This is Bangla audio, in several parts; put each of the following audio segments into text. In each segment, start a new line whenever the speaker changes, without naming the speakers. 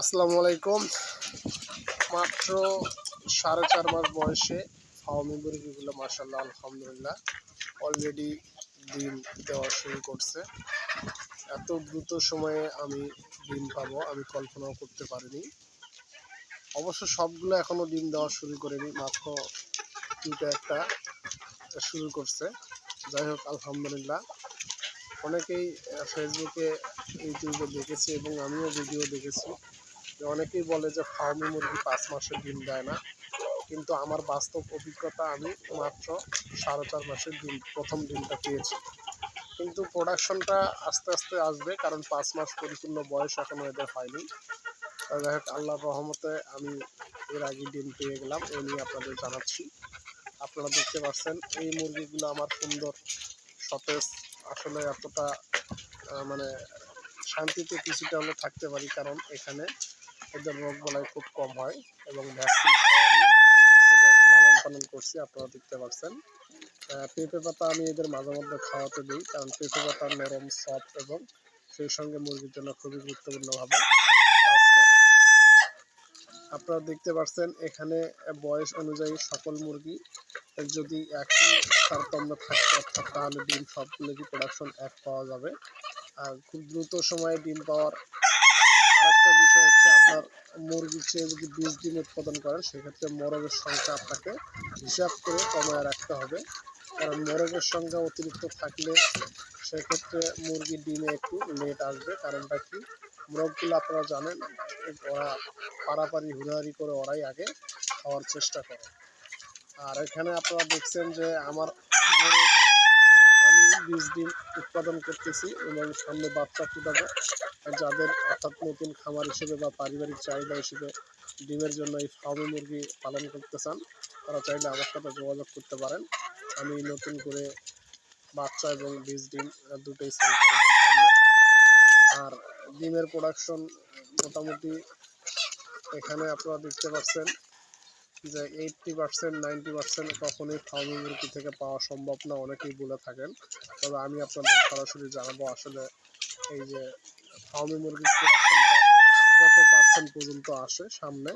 আসসালামু আলাইকুম। মাত্র সাড়ে চার মাস বয়সে ফাওমি মুরগিগুলো মাসাল্লাহ আলহামদুলিল্লাহ অলরেডি ডিম দেওয়া শুরু করছে। এত দ্রুত সময়ে আমি ডিম পাবো, আমি কল্পনাও করতে পারিনি। অবশ্য সবগুলো এখনও ডিম দেওয়া শুরু করেনি, মাত্র দুটো একটা শুরু করছে। যাই হোক, আলহামদুলিল্লাহ। অনেকেই ফেসবুকে ইউটিউবে দেখেছি এবং আমিও ভিডিও দেখেছি। যে অনেকেই বলে যে ফার্মি মুরগি পাঁচ মাসের ডিম দেয় না, কিন্তু আমার বাস্তব অভিজ্ঞতা আমি মাত্র সাড়ে চার মাসের ডিম, প্রথম ডিমটা পেয়েছি কিন্তু প্রোডাকশনটা আস্তে আস্তে আসবে, কারণ পাঁচ মাস পরিপূর্ণ বয়স এখনও এদের হয়নি। তা যাই হোক, আল্লাহর রহমতে আমি এর আগে ডিম পেয়ে গেলাম এই নিয়ে আপনাদের জানাচ্ছি। আপনারা দেখতে পাচ্ছেন, এই মুরগিগুলো আমার সুন্দর সতেজ, আসলে এতটা মানে শান্তিতে কিছুটা হলে থাকতে পারি, কারণ এখানে এদের রোগ বলাই খুব কম হয় এবং ভ্যাকসিন লালন পালন করছি, আপনারা দেখতে পাচ্ছেন। পেঁপে পাতা আমি এদের মাঝে মধ্যে খাওয়াতে দিই, কারণ পেঁপে পাতা নরম সফট এবং সেই সঙ্গে মুরগির জন্য খুবই গুরুত্বপূর্ণভাবে কাজ করে। আপনারা দেখতে পাচ্ছেন এখানে বয়স অনুযায়ী সকল মুরগি যদি একই তারতম্য থাকতে অর্থাৎ তাহলে ডিম সবগুলোরই প্রোডাকশন এক পাওয়া যাবে। আর খুব দ্রুত সময়ে ডিম পাওয়ার আরেকটা বিষয় হচ্ছে আপনার মুরগির চেয়ে যদি বিশ ডিম উৎপাদন করেন সেক্ষেত্রে মরগের সংখ্যা আপনাকে হিসাব করে কমায় রাখতে হবে। কারণ মরগের সংখ্যা অতিরিক্ত থাকলে সেক্ষেত্রে মুরগির ডিমে একটু লেট আসবে। কারণটা কি? মোরগগুলো আপনারা জানেন, ওরা পাড়াপাড়ি হুড়াহুড়ি করে ওরাই আগে খাওয়ার চেষ্টা করে। আর এখানে আপনারা দেখছেন যে আমার মোরগ আমি বীজ ডিম উৎপাদন করতেছি এবং সামনে বাচ্চা ফুটাবো। যাদের অর্থাৎ নতুন খামার হিসেবে বা পারিবারিক চাহিদা হিসেবে ডিমের জন্য এই ফার্মি মুরগি পালন করতে চান তারা চাইলে আমার সাথে যোগাযোগ করতে পারেন। আমি নতুন করে বাচ্চা এবং বীজ ডিম দুটোই সেল করব আর ডিমের প্রোডাকশন মোটামুটি এখানে আপনারা দেখতে পাচ্ছেন যে এইটটি পার্সেন্ট নাইনটি পার্সেন্ট কখনোই ফার্মি মুরগি থেকে পাওয়া সম্ভব না, অনেকেই বলে থাকেন। তবে আমি আপনাদের সরাসরি জানাব আসলে এই যে ফার্মি মুরগির কত পার্সেন্ট পর্যন্ত আসে সামনে।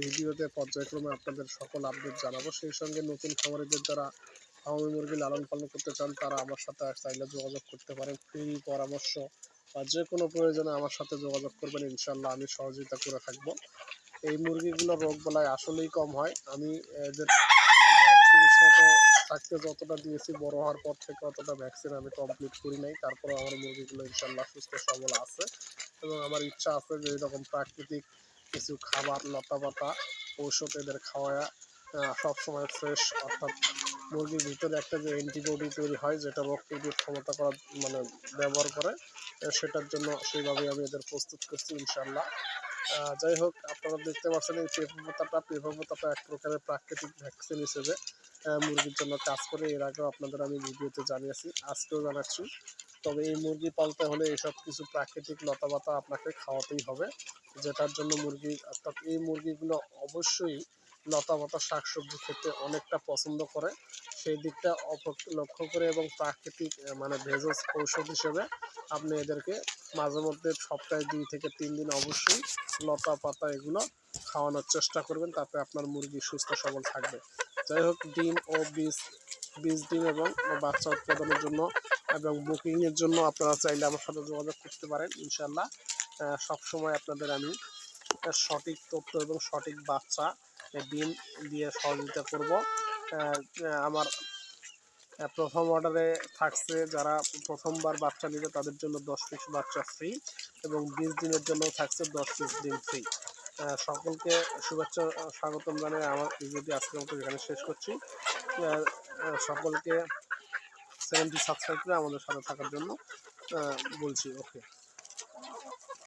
ভিডিওতে পর্যায়ক্রমে আপনাদের সকল আপডেট জানাব। সেই সঙ্গে নতুন খামারিদের যারা ফার্মি মুরগি লালন পালন করতে চান, তারা আমার সাথে চাইলে যোগাযোগ করতে পারেন। ফ্রি পরামর্শ বা যে কোনো প্রয়োজনে আমার সাথে যোগাযোগ করবেন। ইনশাল্লাহ আমি সহযোগিতা করে থাকব। এই মুরগিগুলো রোগ বলায় আসলেই কম হয়। আমি এদের থাকতে যতটা দিয়েছি, বড় হওয়ার পর থেকে অতটা ভ্যাকসিন আমি কমপ্লিট করি নাই। তারপরে আমার মুরগিগুলো ইনশাল্লাহ সুস্থ সবল আছে এবং আমার ইচ্ছা আছে যে এরকম প্রাকৃতিক কিছু খাবার, লতা পাতা, ঔষধ এদের খাওয়া সবসময় ফ্রেশ অর্থাৎ মুরগির ভিতরে একটা যে অ্যান্টিবডি তৈরি হয়, যেটা রোগ প্রতিরোধ ক্ষমতা করার মানে ব্যবহার করে, সেটার জন্য সেইভাবে আমি এদের প্রস্তুত করছি ইনশাল্লাহ। যাই হোক, আপনারা দেখতে পাচ্ছেন এই পাতাটা। পেঁপে এক প্রকারের প্রাকৃতিক ভ্যাকসিন হিসেবে মুরগির জন্য কাজ করে। এর আগেও আপনাদের আমি ভিডিওতে জানিয়েছি, আজকেও জানাচ্ছি। তবে এই মুরগি পালতে হলে এসব কিছু প্রাকৃতিক লতাপাতা আপনাকে খাওয়াতেই হবে, যেটার জন্য মুরগি অর্থাৎ এই মুরগিগুলো অবশ্যই লতাপাতা শাকসবজি খেতে অনেকটা পছন্দ করে। সেই দিকটা লক্ষ্য করে এবং প্রাকৃতিক মানে ভেজস ঔষধ হিসেবে আপনি এদেরকে মাঝে মধ্যে সপ্তাহে দুই থেকে তিন দিন অবশ্যই লতা পাতা এগুলো খাওয়ানোর চেষ্টা করবেন, তাতে আপনার মুরগি সুস্থ সবল থাকবে। যাই হোক, ডিম ও বীজ বীজ ডিম এবং বাচ্চা উৎপাদনের জন্য এবং বুকিংয়ের জন্য আপনারা চাইলে আমার সাথে যোগাযোগ করতে পারেন। ইনশাল্লাহ সবসময় আপনাদের আমি সঠিক তথ্য এবং সঠিক বাচ্চা ডিম দিয়ে সহযোগিতা করব। আমার প্রথম অর্ডারে থাকছে যারা প্রথমবার বাচ্চা নিবে তাদের জন্য দশ পিস বাচ্চা ফ্রি এবং বিশ দিনের জন্য থাকছে দশ পিস ডিম ফ্রি সকলকে শুভেচ্ছা, স্বাগতম জানিয়ে আমার ভিডিওটি আজকের মতো এখানে শেষ করছি। সকলকে সেভেন্টি সাবস্ক্রাইব করে আমাদের সাথে থাকার জন্য বলছি ওকে